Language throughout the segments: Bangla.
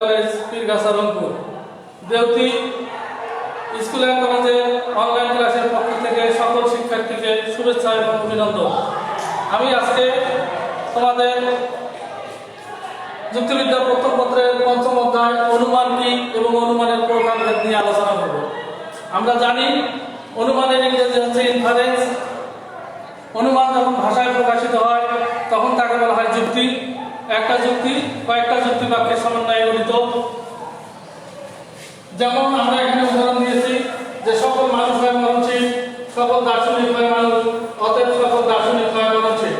College, Pirgachha, Rangpur. School and কলেজে অনলাইন ক্লাসের পক্ষ থেকে সকল শিক্ষার্থীকে শুভেচ্ছা এবং অভিনন্দন। আমি আজকে তোমাদের যুক্তিবিদ্যা প্রথম পত্রের পঞ্চম অধ্যায় অনুমান কি এবং অনুমানের প্রকারভেদ নিয়ে আলোচনা করব। আমরা জানি অনুমানের ইংরেজি হচ্ছে ইনফারেন্স অনুমান যখন ভাষায় প্রকাশিত হয়, তখন তাকে বলা হয় যুক্তি। একটা যুক্তি, কয়েকটা যুক্তি বাক্যের সমন্বয়ে গঠিত। যেমন আমরা এখানে উদাহরণ দিয়েছি যে সকল মানুষ হয় মরণশীল সকল দার্শনিক হয় মানুষ, অতএব সকল দার্শনিক হয় মরণশীল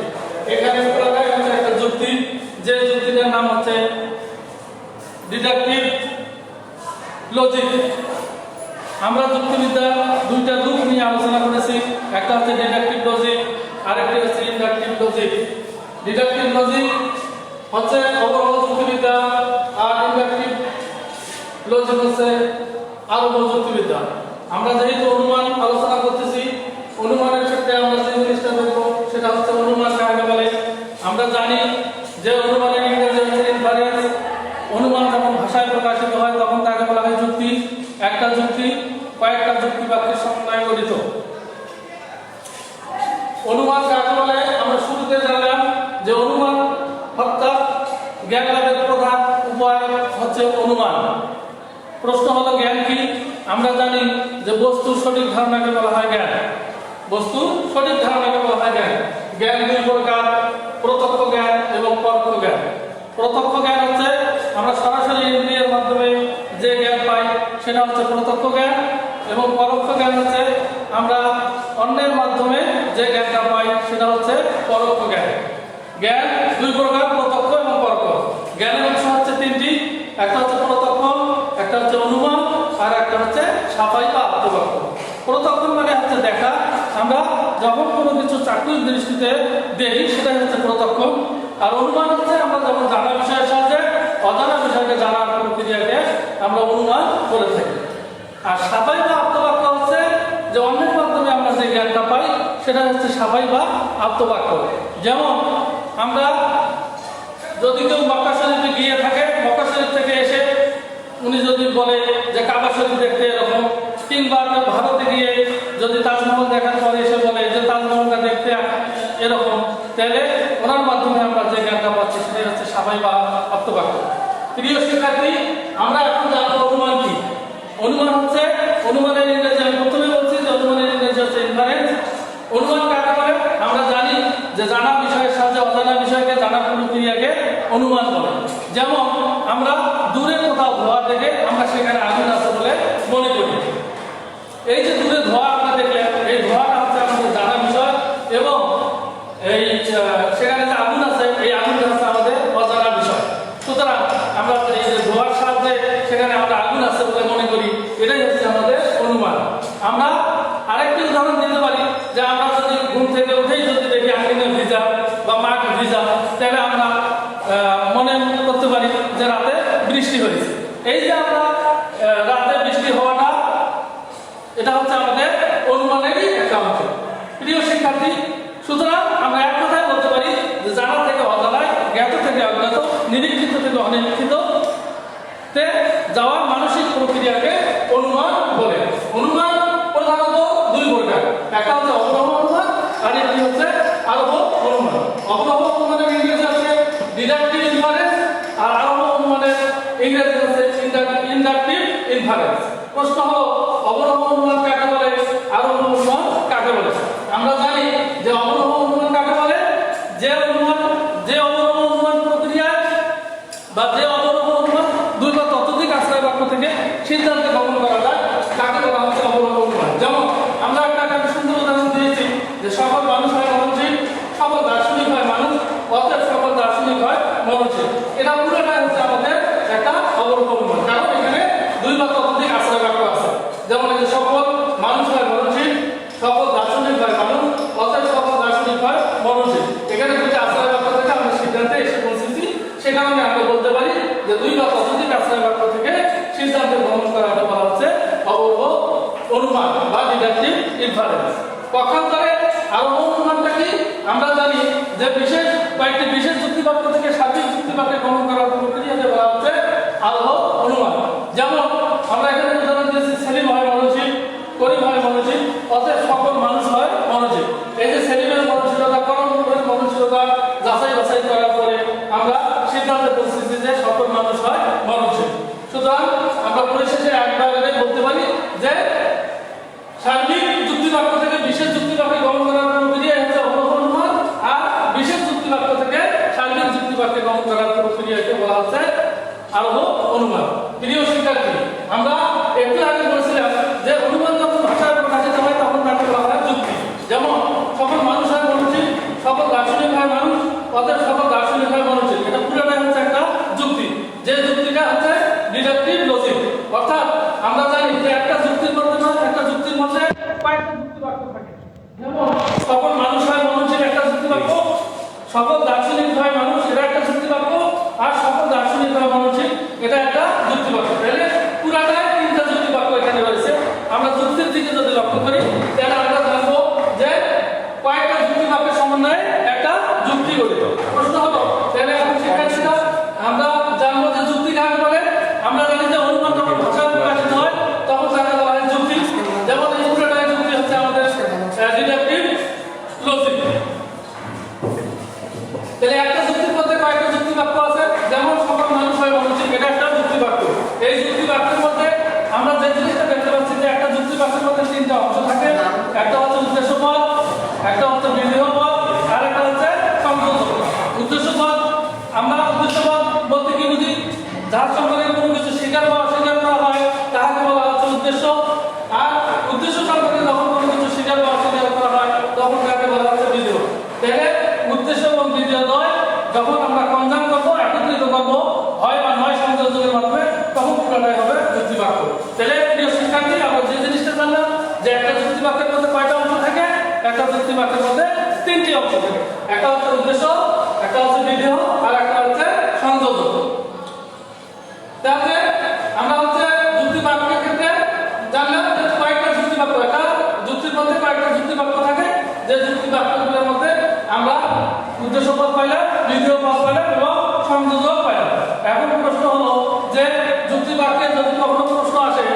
এখানে হচ্ছে একটা যুক্তি, যে যুক্তিটার নাম হচ্ছে ডিডাকটিভ লজিক আমরা যুক্তিবিদ্যা দুইটা রূপ নিয়ে আলোচনা করেছি, একটা হচ্ছে ডিডাকটিভ লজিক আর একটা হচ্ছে ইন্ডাকটিভ লজিক ডিডাকটিভ লজিক হচ্ছে যুক্তিবিদ্যা আর ইন্ডাকটিভ লজিক হচ্ছে আরও যুক্তিবিদ্যা। আমরা যেহেতু অনুমান আলোচনা করতেছি, অনুমানের ক্ষেত্রে আমরা যে জিনিসটা দেখব সেটা হচ্ছে অনুমান কাকে বলে। আমরা জানি যে অনুমানের ইংরেজি হচ্ছে ইনফারেন্স অনুমান যখন ভাষায় প্রকাশিত হয়, তখন তাকে বলা হয় যুক্তি। একটা যুক্তি, কয়েকটা যুক্তি বাক্যের সমন্বয়ে গঠিত। অনুমান অনুমান। প্রশ্ন হলো জ্ঞান কি? আমরা জানি যে বস্তুর সঠিক ধারণাকে বলা হয় জ্ঞান। বস্তু সঠিক ধারণাকে বলা হয় জ্ঞান। জ্ঞান দুই প্রকার, প্রত্যক্ষ জ্ঞান এবং পরোক্ষ জ্ঞান। প্রত্যক্ষ জ্ঞান হচ্ছে আমরা সরাসরি ইন্দ্রিয়ের মাধ্যমে যে জ্ঞান পাই, সেটা হচ্ছে প্রত্যক্ষ জ্ঞান এবং পরোক্ষ জ্ঞান হচ্ছে আমরা অন্যের মাধ্যমে যে জ্ঞানটা পাই, সেটা হচ্ছে পরোক্ষ জ্ঞান। জ্ঞান দুই প্রকার প্রত্যক্ষ এবং পরোক্ষ জ্ঞানের অংশ হচ্ছে তিনটি একটা হচ্ছে প্রত্যক্ষ একটা হচ্ছে অনুমান আর একটা হচ্ছে সাফাই বা আত্মবাক্য প্রত্যক্ষ মানে হচ্ছে দেখা, আমরা যখন কোনো কিছু চাকরির দৃষ্টিতে দেখি সেটাই হচ্ছে প্রত্যক্ষ। আর অনুমান হচ্ছে, আমরা যখন জানা বিষয়ের সাহায্যে, অজানা বিষয়কে জানার প্রক্রিয়াকে আমরা অনুমান করে থাকি। আর সাফাই বা আত্মবাক্য হচ্ছে যে অন্যের মাধ্যমে আমরা যে জ্ঞানটা পাই সেটা হচ্ছে সাফাই বা আত্মবাক্য। যেমন, আমরা যদি কেউ মক্কা শরীফে গিয়ে থাকে, মক্কা শরীফ থেকে এসে উনি যদি বলে যে কাবা শরীফ দেখতে এরকম কেউ ভারতে গিয়ে যদি তাজমহল দেখার পরে এসে বলে যে তাজমহলটা দেখতে এরকম, তাহলে ওনার মাধ্যমে আমরা যে জ্ঞানটা পাচ্ছি সেটাই হচ্ছে সাবাই বা আত্মবাক্য প্রিয় শিক্ষার্থী, আমরা এখন জানব অনুমান কি? অনুমান হচ্ছে, অনুমানের ইংরেজি আমি প্রথমে বলছি যে অনুমানের ইংরেজি হচ্ছে ইনফারেন্স অনুমান কাকে বলে? আমরা জানি যে জানা বিষয়ের সাহায্যে অজানা বিষয়কে জানার প্রক্রিয়াকে অনুমান বলে। যেমন, আমরা দূরে কোথাও ধোয়া দেখে আমরা সেখানে আগুন আছে বলে মনে করি। এই যে দূরে ধোয়া আপনারা দেখলেন, এই ধোয়াটা হচ্ছে আমাদের জানা বিষয় এবং এই সেখানে যে আগুন আছে এই আগুনটা হচ্ছে আমাদের অজানা বিষয় সুতরাং আমরা এই যে ধোয়ার সাহায্যে সেখানে আমরা আগুন আছে বলে মনে করি এটাই হচ্ছে আমাদের অনুমান আমরা আরেকটি উদাহরণ দিতে পারি যে আমরা যদি ঘুম থেকে উঠেই যদি দেখি আগুনে ভিজা বা মাঠ ভিজা তাহলে আমরা আহ, মনে করতে পারি যে রাতে বৃষ্টি হয়েছে এই যে আমরা আহ, রাতে বৃষ্টি হওয়াটা এটা হচ্ছে আমাদের অনুমানেরই একটা অংশ প্রিয় শিক্ষার্থী সুতরাং আমরা এক কথায় বলতে পারি যে জানা থেকে অজানায় জ্ঞাত থেকে অজ্ঞাত নিরীক্ষিত থেকে অনিরীক্ষিত তে যাওয়া মানসিক প্রক্রিয়াকে অনুমান বলে অনুমান প্রধানত দুই প্রকার একটা হচ্ছে অবরহ অনুমান আর একটি দার্শনিক এটা পুরোটাই হচ্ছে আমাদের একটা অনুমান কারণ এখানে দুই বা ততোধিক আশ্রয় বাক্য আছে। যেমন এই সকল মানুষ হয় মননশীল সকল দার্শনিক হয় মানুষ, অতএব সকল দার্শনিক হয় মননশীল এখানে দুটি আশ্রয় বাক্য থেকে আমরা সিদ্ধান্তে এসে পৌঁছেছি। সে কারণে আমরা বলতে পারি যে দুই বা ততোধিক আশ্রয় বাক্য থেকে সিদ্ধান্তে গ্রহণ করাটা বলা হচ্ছে অবরোহ অনুমান বা ডিডাকটিভ ইনফারেন্স পক্ষান্তরে আরোহ অনুমানটা কি? আমরা জানি যে বিশেষ কয়েকটি বিশেষ যুক্তিবাক্য থেকে যুক্তিবাক্যে গ্রহণ করার প্রক্রিয়াকে বলা হচ্ছে আরোহ অনুমান। যেমন আমরা এখানে উদাহরণ দিয়েছি, সেলিম হয় মনোজিৎ করিম হয় মনোজিৎ অতএব সকল মানুষ হয় মনোজিৎ এই যে সেলিমের মনোশীলতা করণের মনোশীলতা যাচাই বাছাই করার পরে আমরা সিদ্ধান্তে পৌঁছেছি যে সকল মানুষ হয় মনোজিৎ সুতরাং আমরা পরিশেষে একবার বলতে পারি যে সার্বিক যুক্তিবাক্য থেকে বিশেষ যুক্তিবাক্যে গমন করার যুক্তিবাক্যে গমন করার প্রক্রিয়াকে বলা হচ্ছে আরোহ অনুমান। প্রিয় শিক্ষার্থী। আমরা একটু আগে বলেছিলাম যে অনুমান যখন ভাষায় প্রকাশিত হয়, তখন তাকে বলা হয় যুক্তি। যেমন, সকল মানুষ হয় মনোচিত সকল দার্শনিক হয় মানুষ, অতএব সকল দার্শনিক হয় মনোচিত এটা পুরোটাই হচ্ছে একটা যুক্তি। যে যুক্তিটা হচ্ছে ডিডাকটিভ লজিক। অর্থাৎ আমরা জানি যে একটা যুক্তির মধ্যে নয়, একটা যুক্তির মধ্যে কয়েকটা যুক্তি বাক্য থাকে। যেমন, সকল মানুষ হয় মনোচিত একটা যুক্তি বাক্য সকল দার্শনিক হয় মানুষ এটা একটা যুক্তি বাক্য আর সকল দার্শনিক হয় এটা একটা যুক্তি বাক্য। তাহলে পুরাটাই তিনটা যুক্তি বাক্য এখানে রয়েছে। আমরা যুক্তির দিকে যদি লক্ষ্য করি, তাহলে আমরা জানব যে কয়েকটা যুক্তি সমন্বয়ে একটা যুক্তি গঠিত। প্রশ্ন হলো এই যুক্তি বাক্যের মধ্যে আমরা যে জিনিসটা দেখতে পাচ্ছি যে একটা যুক্তি বাক্যের মধ্যে তিনটা অংশ থাকে। একটা হচ্ছে উদ্দেশ্য পদ একটা হচ্ছে বিদেহ পদ আর একটা হচ্ছে সংযোগ উদ্দেশ্য পদ আমরা উদ্দেশ্য পদ বলতে কি বুঝি? যার সম্পর্কে কোনো কিছু স্বীকার বা অস্বীকার করা হয় তাহাকে বলা হচ্ছে উদ্দেশ্য। আর উদ্দেশ্য সম্পর্কে যখন কোনো কিছু স্বীকার বা অস্বীকার করা হয়, তখন তাকে বলা হচ্ছে বিদেহ তাহলে উদ্দেশ্য এবং বিদেহ নয়, যখন আমরা কনজাম করব, একত্রিত করব, হয় বা নয় সংযোজনের মাধ্যমে পুরোটাই হবে যুক্তি বাক্য তাহলে প্রিয় শিক্ষার্থী, আমরা যে জিনিসটা জানলাম, যে একটা যুক্তি বাক্যের মধ্যে কয়টা অংশ থাকে? একটা যুক্তি বাক্যের মধ্যে তিনটি অংশ থাকে। একটা হচ্ছে উদ্দেশ্য, একটা হচ্ছে বিদেহ আর একটা হচ্ছে সংযোজন। তাহলে আমরা হচ্ছে যুক্তি বাক্যের ক্ষেত্রে জানলাম যে কয়েকটা যুক্তি বাক্য একটা যুক্তির মধ্যে কয়েকটা যুক্তি বাক্য থাকে। যে যুক্তি বাক্যগুলোর মধ্যে আমরা উদ্দেশ্য পদ পাইলাম বিধেয় পদ পাইলাম এবং সংযোজক পাইলাম। এখন প্রশ্ন হলো যে যুক্তি বাক্যের যদি কখনো প্রশ্ন আসে,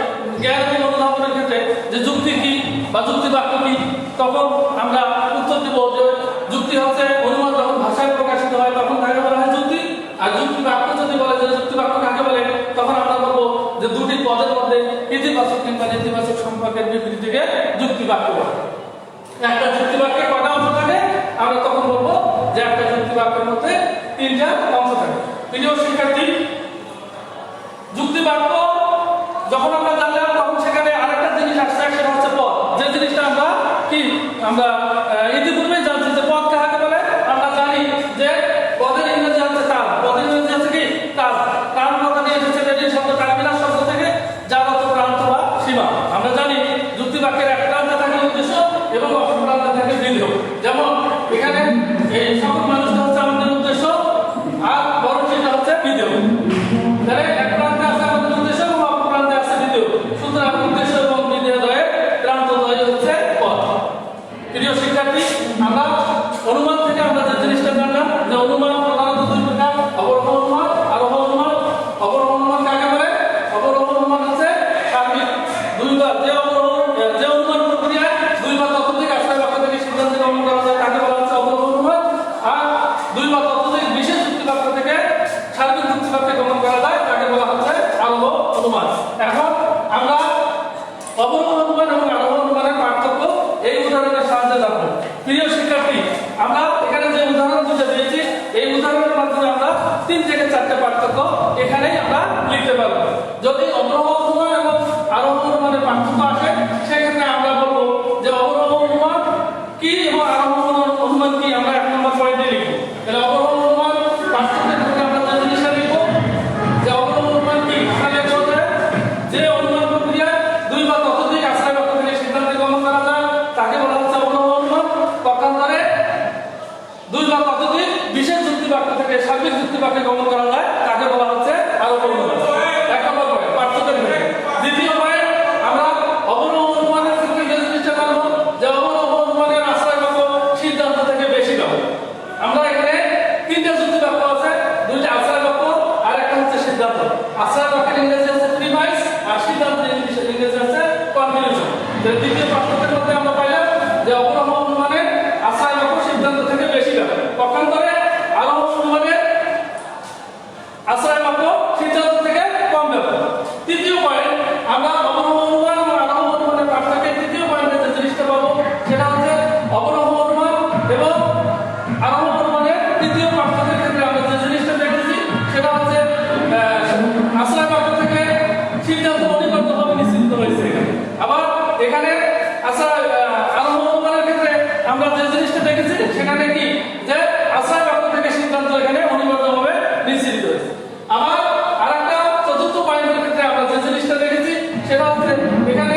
জ্ঞান এবং অনুধাবনের ক্ষেত্রে যে যুক্তি কি বা যুক্তি বাক্য কি, তখন আমরা উত্তর দিব যে যুক্তি হচ্ছে অনুমান যখন ভাষায় প্রকাশিত হয়, তখন তাকে বলা হয় যুক্তি। আর যুক্তি বাক্য যদি বলে যে যুক্তি বাক্য কাকে বলে, তখন আমরা বলব যে দুটি পদের মধ্যে ইতিবাচক কিংবা নেতিবাচক সম্পর্কের বিবৃতিকে যুক্তি বাক্য বলে। একটা যুক্তি বাক্যে কয়টা অংশ থাকে? আমরা তখন বলব যে একটা যুক্তি বাক্যের মধ্যে তিনটা অংশ থাকে। প্রিয় শিক্ষার্থী যুক্তি বাক্য যখন আমরা জানলাম তখন সেখানে আরেকটা জিনিস আসছে, সেটা হচ্ছে পথ। যে জিনিসটা আমরা কি, আমরা ইতিপূর্বে জানছি যে পথ কাকে এবং আরোহ অনুমানের পার্থক্য, এই উদাহরণের সাহায্যে জানব। প্রিয় শিক্ষার্থী, আমরা এখানে যে উদাহরণ দুটো দিয়েছি, এই উদাহরণের মাধ্যমে আমরা তিন থেকে চারটে পার্থক্য এখানেই আমরা লিখতে পারব। যদি অবরোহ অনুমান এবং আরোহ অনুমানের পার্থক্য আসে, সেক্ষেত্রে আমরা বলব যে অনুমান কি এবং আরোহ অনুমান- কি? আমরা এক নম্বর পয়েন্টে লিখব। তাহলে অবরোহ অনুমান যুক্তি বাক্যে করা dân người ta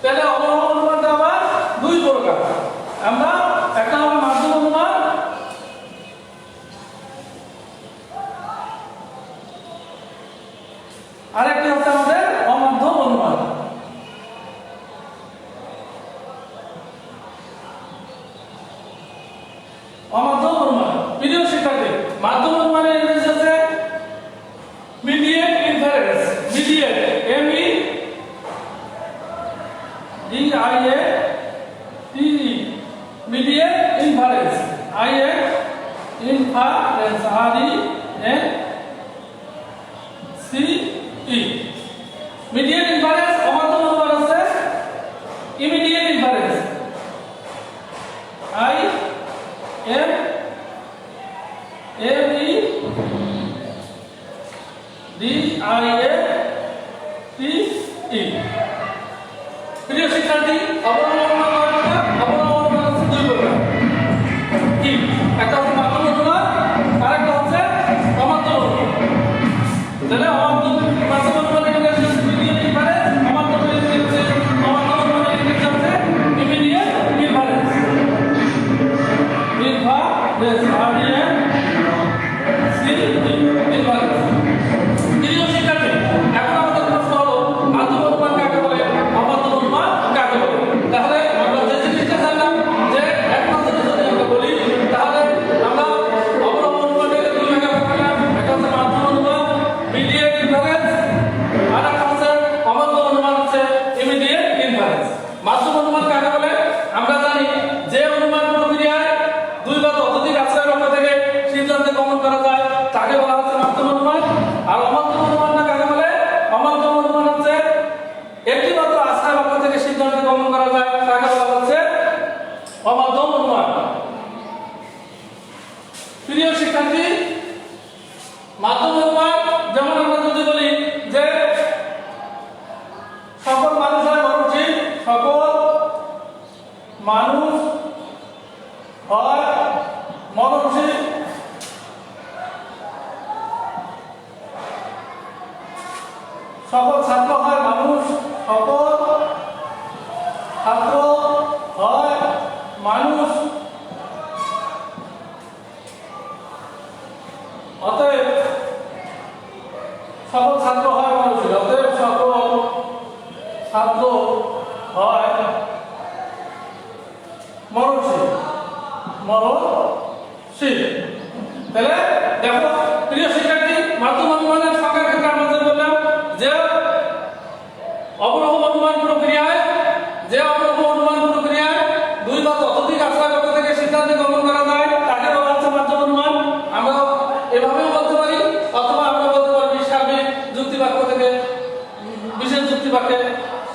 原谅我。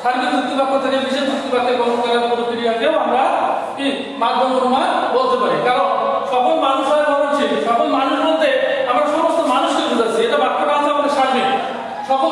সার্বিক যুক্তিবাক্য থেকে বিশেষ যুক্তিবাক্যে গ্রহণ করার প্রক্রিয়াকেও আমরা কি মাধ্যম প্রমাণ বলতে পারি। কারণ সকল মানুষ হয় মরণশীল সকল মানুষ বলতে আমরা সমস্ত মানুষকে বুঝাচ্ছি। এটা বাক্যটা আছে আমাদের সার্বিক। সকল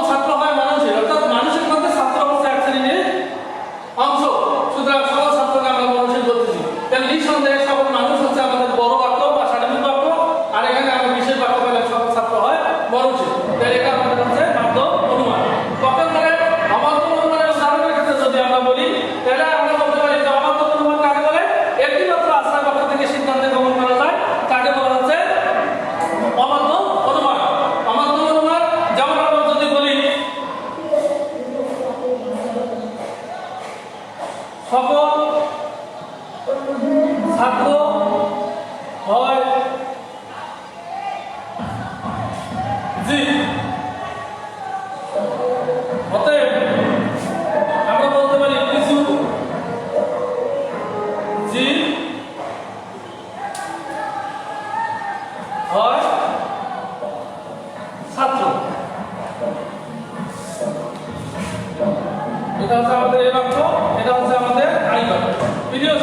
হচ্ছে আমাদের এ বাক্য এটা হচ্ছে আমাদের আই বাক্য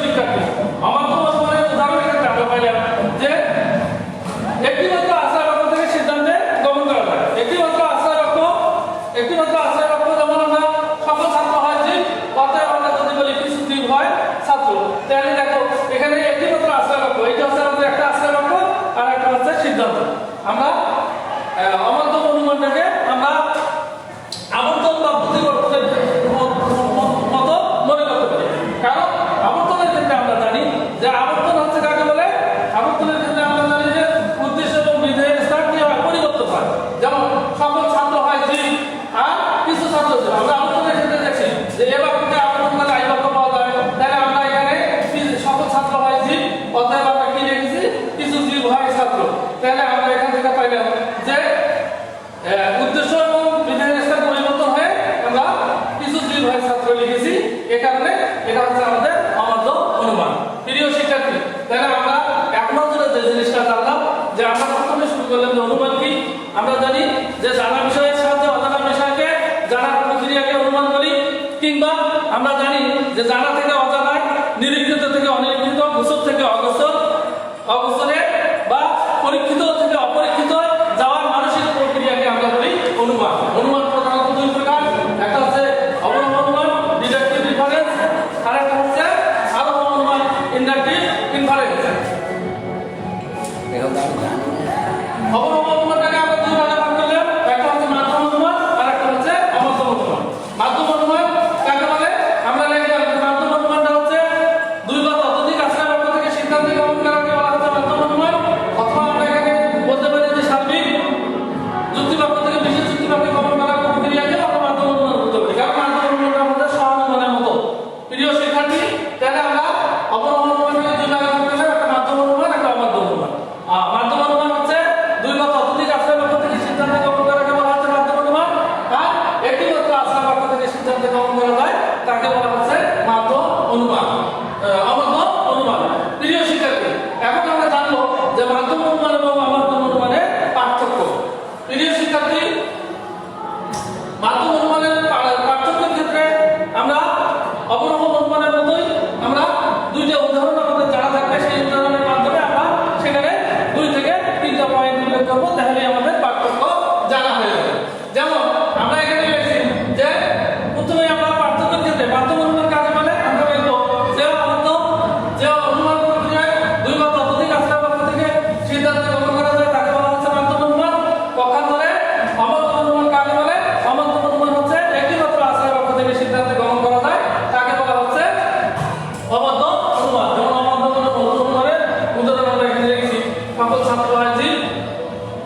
শিক্ষার্থী, আমার তো বর্তমানে উদাহরণ ক্ষেত্রে আমরা পাইলাম যে একটি মাত্র আশ্রয় বাক্য থেকে সিদ্ধান্তে গমন করা হয় একটি মাত্র আশ্রয় বাক্য একটি আশ্রয় বাক্য যেমন আমরা সকল ছাত্র হয় যে অতএব আমরা যদি বলি কিছু হয় ছাত্র। তাহলে দেখো, এখানে একটি আশ্রয় বাক্য এটা হচ্ছে আমাদের একটা আশ্রয় বাক্য আর একটা হচ্ছে সিদ্ধান্ত। আমরা অমন্তব অনুমানটাকে আমরা এটাকে অনুমান করি কিংবা আমরা জানি যে জানা থেকে অজানা নিরীক্ষিত থেকে অনিরীক্ষিত গোসর থেকে অগোসর অগোসরে বা পরীক্ষিত থেকে অপরীক্ষিত যাওয়ার মানসিক প্রক্রিয়াকে আমরা বলি অনুমান। অনুমান প্রধানত দুই প্রকার একটা হচ্ছে অবলম্ব অনুমান ডিডাকটিভ ইনফারেন্স আর একটা হচ্ছে সাধারণ অনুমান ইন্ডাকটিভ ইনফারেন্স। অবলম্ব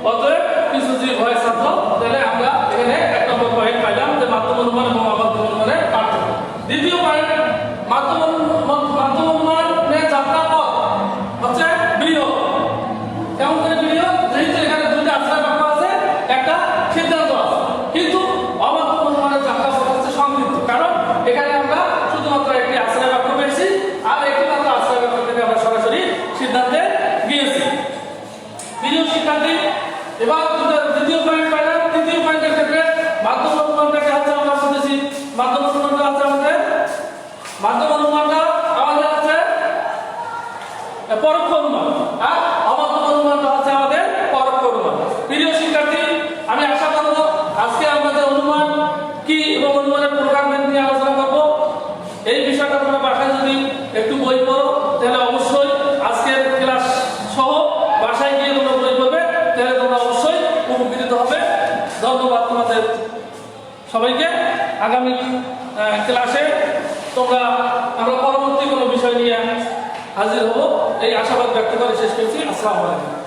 অতএব কিছু যদি ভয় থাকতো তাহলে আমরা এখানে এক নম্বর পয়েন্ট পাইলাম যে মাধ্যম অনুমান অনুমানটা হচ্ছে অনুমানটা হচ্ছে আমাদের শিক্ষার্থী, আমি আশা আজকে আমরা যে অনুমান কি এবং অনুমানের প্রোগ্রামের নিয়ে আলোচনা এই বিষয়টা যদি একটু বই পড়ো, তাহলে অবশ্যই ক্লাস সহ বই পড়বে, তাহলে অবশ্যই উপকৃত হবে। ধন্যবাদ সবাইকে। আগামী ক্লাসে তোমরা, আমরা পরবর্তী কোনো বিষয় নিয়ে হাজির হব। এই আশাবাদ ব্যক্ত করে শেষ করছি। আসসালামু আলাইকুম।